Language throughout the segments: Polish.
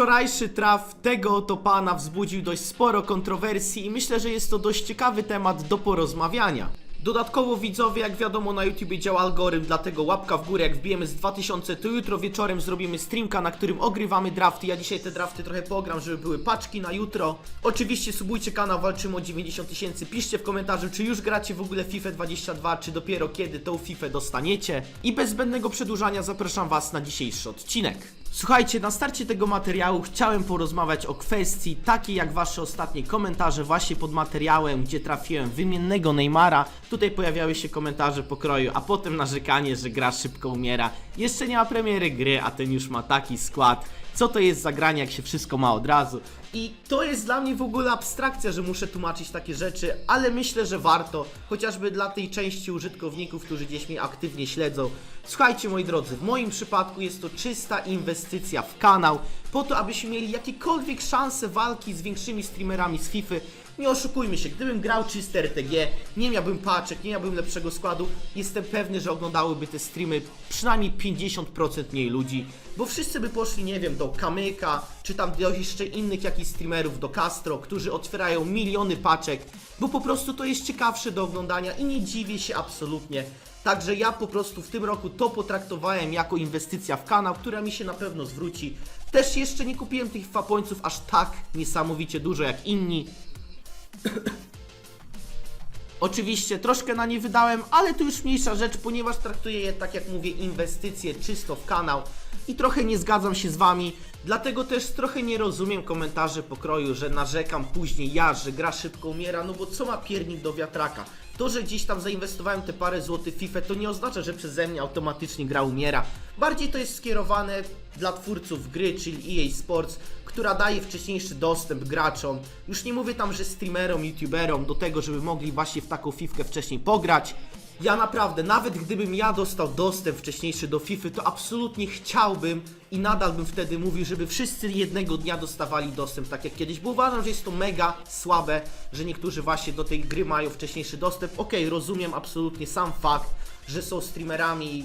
Wczorajszy traf tego oto pana wzbudził dość sporo kontrowersji i myślę, że jest to dość ciekawy temat do porozmawiania. Dodatkowo widzowie, jak wiadomo na YouTubie działa algorytm, dlatego łapka w górę, jak wbijemy z 2000, to jutro wieczorem zrobimy streamka, na którym ogrywamy drafty. Ja dzisiaj te drafty trochę pogram, żeby były paczki na jutro. Oczywiście subujcie kanał, walczymy o 90 tysięcy. Piszcie w komentarzu, czy już gracie w ogóle FIFA 22, czy dopiero kiedy tą FIFA dostaniecie. I bez zbędnego przedłużania zapraszam was na dzisiejszy odcinek. Słuchajcie, na starcie tego materiału chciałem porozmawiać o kwestii takiej jak wasze ostatnie komentarze właśnie pod materiałem, gdzie trafiłem wymiennego Neymara. Tutaj pojawiały się komentarze pokroju, a potem narzekanie, że gra szybko umiera. Jeszcze nie ma premiery gry, a ten już ma taki skład. Co to jest za granie, jak się wszystko ma od razu? I to jest dla mnie w ogóle abstrakcja, że muszę tłumaczyć takie rzeczy, ale myślę, że warto, chociażby dla tej części użytkowników, którzy gdzieś mnie aktywnie śledzą. Słuchajcie moi drodzy, w moim przypadku jest to czysta inwestycja w kanał, po to abyśmy mieli jakiekolwiek szanse walki z większymi streamerami z FIFA. Nie oszukujmy się, gdybym grał czyste RTG, nie miałbym paczek, nie miałbym lepszego składu, jestem pewny, że oglądałyby te streamy przynajmniej 50% mniej ludzi, bo wszyscy by poszli, nie wiem, do Kamyka, czy tam do jeszcze innych jakichś streamerów, do Castro, którzy otwierają miliony paczek, bo po prostu to jest ciekawsze do oglądania i nie dziwię się absolutnie. Także ja po prostu w tym roku to potraktowałem jako inwestycja w kanał, która mi się na pewno zwróci. Też jeszcze nie kupiłem tych fapońców aż tak niesamowicie dużo jak inni, Oczywiście troszkę na nie wydałem, ale to już mniejsza rzecz, ponieważ traktuję je, tak jak mówię, inwestycje czysto w kanał i trochę nie zgadzam się z wami, dlatego też trochę nie rozumiem komentarzy pokroju, że narzekam później ja, że gra szybko umiera, no bo co ma piernik do wiatraka? To, że gdzieś tam zainwestowałem te parę złotych FIFA, to nie oznacza, że przeze mnie automatycznie gra umiera. Bardziej to jest skierowane dla twórców gry, czyli EA Sports, która daje wcześniejszy dostęp graczom. Już nie mówię tam, że streamerom, youtuberom do tego, żeby mogli właśnie w taką fifkę wcześniej pograć. Ja naprawdę, nawet gdybym ja dostał dostęp wcześniejszy do FIFA, to absolutnie chciałbym i nadal bym wtedy mówił, żeby wszyscy jednego dnia dostawali dostęp, tak jak kiedyś, bo uważam, że jest to mega słabe, że niektórzy właśnie do tej gry mają wcześniejszy dostęp. Okej, rozumiem absolutnie sam fakt, że są streamerami i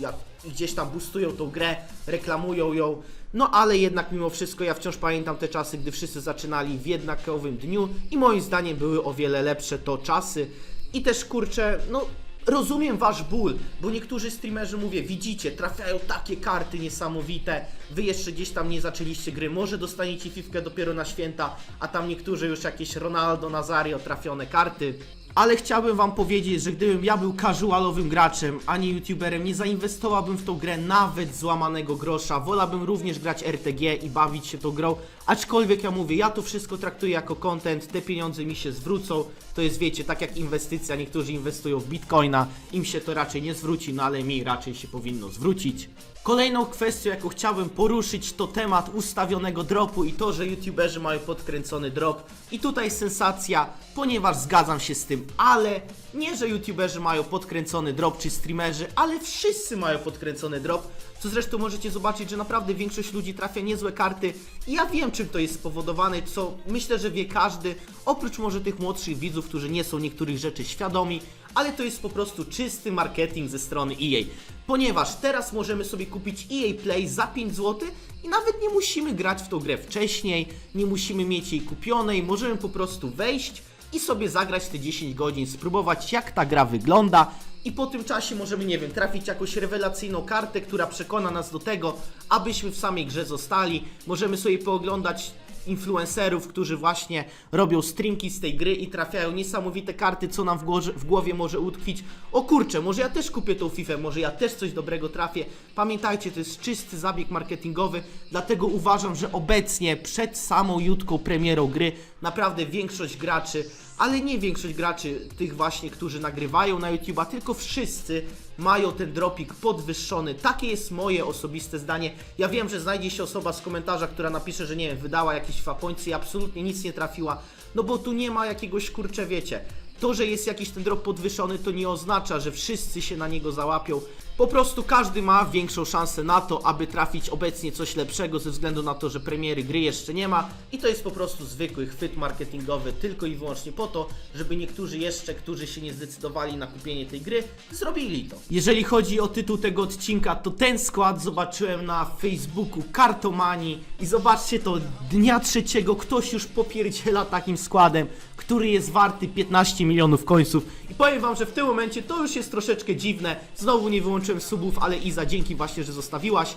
gdzieś tam boostują tą grę, reklamują ją, no ale jednak mimo wszystko ja wciąż pamiętam te czasy, gdy wszyscy zaczynali w jednakowym dniu i moim zdaniem były o wiele lepsze to czasy. I też kurczę, no rozumiem wasz ból, bo niektórzy streamerzy mówię, widzicie, trafiają takie karty niesamowite, wy jeszcze gdzieś tam nie zaczęliście gry, może dostaniecie fifkę dopiero na święta, a tam niektórzy już jakieś Ronaldo, Nazario trafione karty. Ale chciałbym wam powiedzieć, że gdybym ja był casualowym graczem, a nie youtuberem, nie zainwestowałbym w tą grę nawet złamanego grosza. Wolałbym również grać RTG i bawić się tą grą. Aczkolwiek ja mówię, ja to wszystko traktuję jako content, te pieniądze mi się zwrócą. To jest, wiecie, tak jak inwestycja, niektórzy inwestują w bitcoina, im się to raczej nie zwróci, no ale mi raczej się powinno zwrócić. Kolejną kwestią, jaką chciałbym poruszyć, to temat ustawionego dropu i to, że youtuberzy mają podkręcony drop. I tutaj sensacja, ponieważ zgadzam się z tym, ale nie, że youtuberzy mają podkręcony drop czy streamerzy, ale wszyscy mają podkręcony drop. Co zresztą możecie zobaczyć, że naprawdę większość ludzi trafia niezłe karty i ja wiem czym to jest spowodowane, co myślę, że wie każdy, oprócz może tych młodszych widzów, którzy nie są niektórych rzeczy świadomi, ale to jest po prostu czysty marketing ze strony EA. Ponieważ teraz możemy sobie kupić EA Play za 5 zł i nawet nie musimy grać w tą grę wcześniej, nie musimy mieć jej kupionej, możemy po prostu wejść i sobie zagrać te 10 godzin, spróbować jak ta gra wygląda i po tym czasie możemy, nie wiem, trafić jakąś rewelacyjną kartę, która przekona nas do tego, abyśmy w samej grze zostali. Możemy sobie pooglądać influencerów, którzy właśnie robią streamki z tej gry i trafiają niesamowite karty, co nam w, głowie, w głowie może utkwić. O kurczę, może ja też kupię tą FIFA, może ja też coś dobrego trafię. Pamiętajcie, to jest czysty zabieg marketingowy, dlatego uważam, że obecnie przed samą jutką premierą gry naprawdę większość graczy ale nie większość graczy, tych właśnie, którzy nagrywają na YouTube'a, tylko wszyscy mają ten dropik podwyższony. Takie jest moje osobiste zdanie. Ja wiem, że znajdzie się osoba z komentarza, która napisze, że nie wiem, wydała jakieś fapońcy i absolutnie nic nie trafiła, no bo tu nie ma jakiegoś kurcze, wiecie. To, że jest jakiś ten drop podwyższony, to nie oznacza, że wszyscy się na niego załapią. Po prostu każdy ma większą szansę na to, aby trafić obecnie coś lepszego ze względu na to, że premiery gry jeszcze nie ma i to jest po prostu zwykły chwyt marketingowy tylko i wyłącznie po to, żeby niektórzy jeszcze, którzy się nie zdecydowali na kupienie tej gry, zrobili to. Jeżeli chodzi o tytuł tego odcinka, to ten skład zobaczyłem na Facebooku Kartomani i zobaczcie to, dnia trzeciego ktoś już popierdziela takim składem, który jest warty 15 milionów końców i powiem wam, że w tym momencie to już jest troszeczkę dziwne, znowu nie wyłączyłem subów, ale Iza, dzięki właśnie, że zostawiłaś.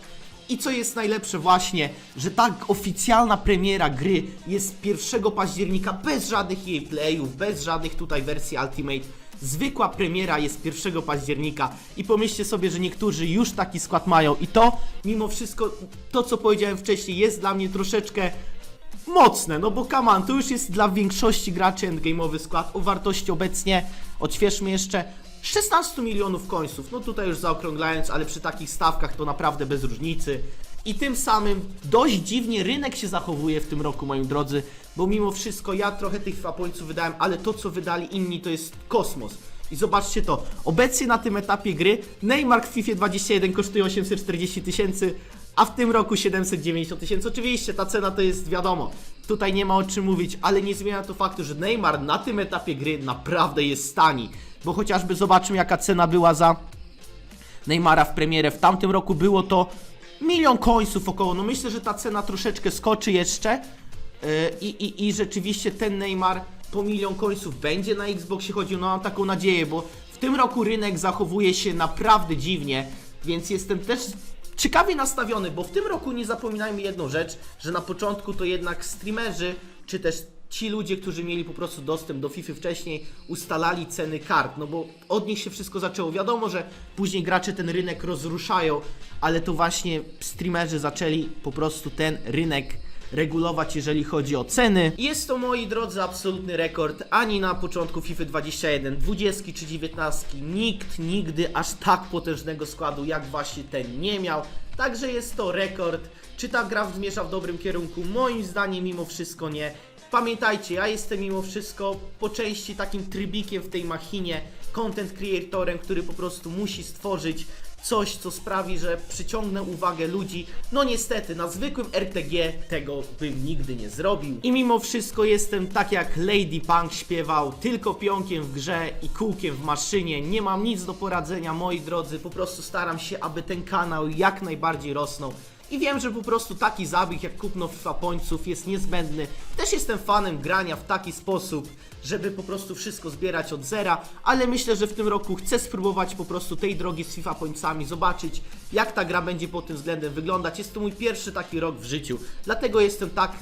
I co jest najlepsze właśnie, że tak oficjalna premiera gry jest 1 października bez żadnych jej playów, bez żadnych tutaj wersji Ultimate. Zwykła premiera jest 1 października. I pomyślcie sobie, że niektórzy już taki skład mają. I to mimo wszystko, to co powiedziałem wcześniej jest dla mnie troszeczkę mocne, no bo Kaman to już jest dla większości graczy endgame'owy skład o wartości obecnie, odświeżmy jeszcze, 16 milionów końców, no tutaj już zaokrąglając, ale przy takich stawkach to naprawdę bez różnicy. I tym samym dość dziwnie rynek się zachowuje w tym roku, moi drodzy, bo mimo wszystko ja trochę tych fapońców wydałem, ale to co wydali inni to jest kosmos. I zobaczcie to, obecnie na tym etapie gry Neymar w FIFA 21 kosztuje 840 tysięcy, a w tym roku 790 tysięcy. Oczywiście ta cena to jest wiadomo, tutaj nie ma o czym mówić, ale nie zmienia to faktu, że Neymar na tym etapie gry naprawdę jest tani. Bo chociażby zobaczmy jaka cena była za Neymara w premierę. W tamtym roku było to milion końców około. No myślę, że ta cena troszeczkę skoczy jeszcze. Yy, I, i, I rzeczywiście ten Neymar po milion końców będzie na Xboxie chodził. No mam taką nadzieję, bo w tym roku rynek zachowuje się naprawdę dziwnie, więc jestem też ciekawie nastawiony, bo w tym roku nie zapominajmy jedną rzecz, że na początku to jednak streamerzy, czy też ci ludzie, którzy mieli po prostu dostęp do FIFA wcześniej, ustalali ceny kart, no bo od nich się wszystko zaczęło. Wiadomo, że później gracze ten rynek rozruszają, ale to właśnie streamerzy zaczęli po prostu ten rynek regulować, jeżeli chodzi o ceny. Jest to, moi drodzy, absolutny rekord. Ani na początku FIFA 21, 20 czy 19 nikt nigdy aż tak potężnego składu jak właśnie ten nie miał. Także jest to rekord. Czy ta gra zmierza w dobrym kierunku? Moim zdaniem mimo wszystko nie. Pamiętajcie, ja jestem mimo wszystko po części takim trybikiem w tej machinie, content creatorem, który po prostu musi stworzyć coś, co sprawi, że przyciągnę uwagę ludzi. No niestety, na zwykłym RTG tego bym nigdy nie zrobił. I mimo wszystko jestem tak jak Lady Punk śpiewał, tylko pionkiem w grze i kółkiem w maszynie. Nie mam nic do poradzenia, moi drodzy. Po prostu staram się, aby ten kanał jak najbardziej rosnął. I wiem, że po prostu taki zabieg jak kupno FIFA Pońców jest niezbędny. Też jestem fanem grania w taki sposób, żeby po prostu wszystko zbierać od zera, ale myślę, że w tym roku chcę spróbować po prostu tej drogi z FIFA Pońcami, zobaczyć jak ta gra będzie pod tym względem wyglądać. Jest to mój pierwszy taki rok w życiu, dlatego jestem tak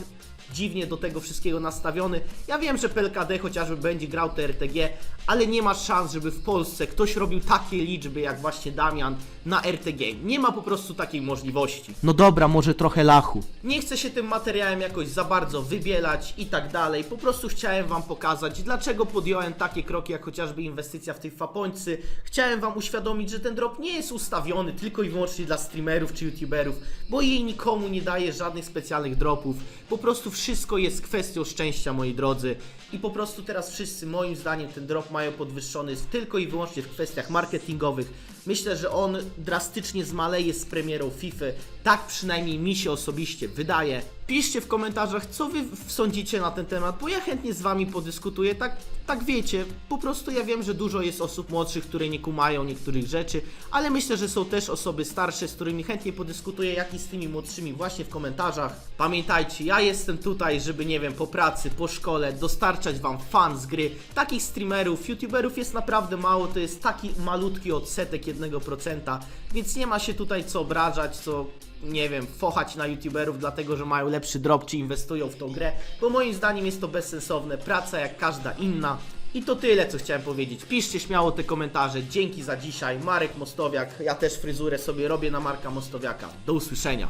dziwnie do tego wszystkiego nastawiony. Ja wiem, że PLKD chociażby będzie grał te RTG, ale nie ma szans, żeby w Polsce ktoś robił takie liczby jak właśnie Damian na RTG. Nie ma po prostu takiej możliwości. No dobra, może trochę lachu. Nie chcę się tym materiałem jakoś za bardzo wybielać i tak dalej. Po prostu chciałem Wam pokazać, dlaczego podjąłem takie kroki, jak chociażby inwestycja w tej fapońcy. Chciałem Wam uświadomić, że ten drop nie jest ustawiony tylko i wyłącznie dla streamerów czy youtuberów, bo jej nikomu nie daje żadnych specjalnych dropów. Po prostu wszystko jest kwestią szczęścia, moi drodzy. I po prostu teraz wszyscy, moim zdaniem, ten drop mają podwyższony tylko i wyłącznie w kwestiach marketingowych. Myślę, że on drastycznie zmaleje z premierą FIFA. Tak przynajmniej mi się osobiście wydaje. Piszcie w komentarzach, co wy sądzicie na ten temat, bo ja chętnie z wami podyskutuję. Tak, tak wiecie, po prostu ja wiem, że dużo jest osób młodszych, które nie kumają niektórych rzeczy, ale myślę, że są też osoby starsze, z którymi chętnie podyskutuję, jak i z tymi młodszymi właśnie w komentarzach. Pamiętajcie, ja jestem tutaj, żeby nie wiem, po pracy, po szkole dostarczać wam fan z gry. Takich streamerów, youtuberów jest naprawdę mało, to jest taki malutki odsetek 1%, więc nie ma się tutaj co obrażać, co nie wiem, fochać na youtuberów dlatego, że mają lepszy drop czy inwestują w tą grę, bo moim zdaniem jest to bezsensowne, praca jak każda inna. I to tyle, co chciałem powiedzieć. Piszcie śmiało te komentarze. Dzięki za dzisiaj. Marek Mostowiak. Ja też fryzurę sobie robię na Marka Mostowiaka. Do usłyszenia.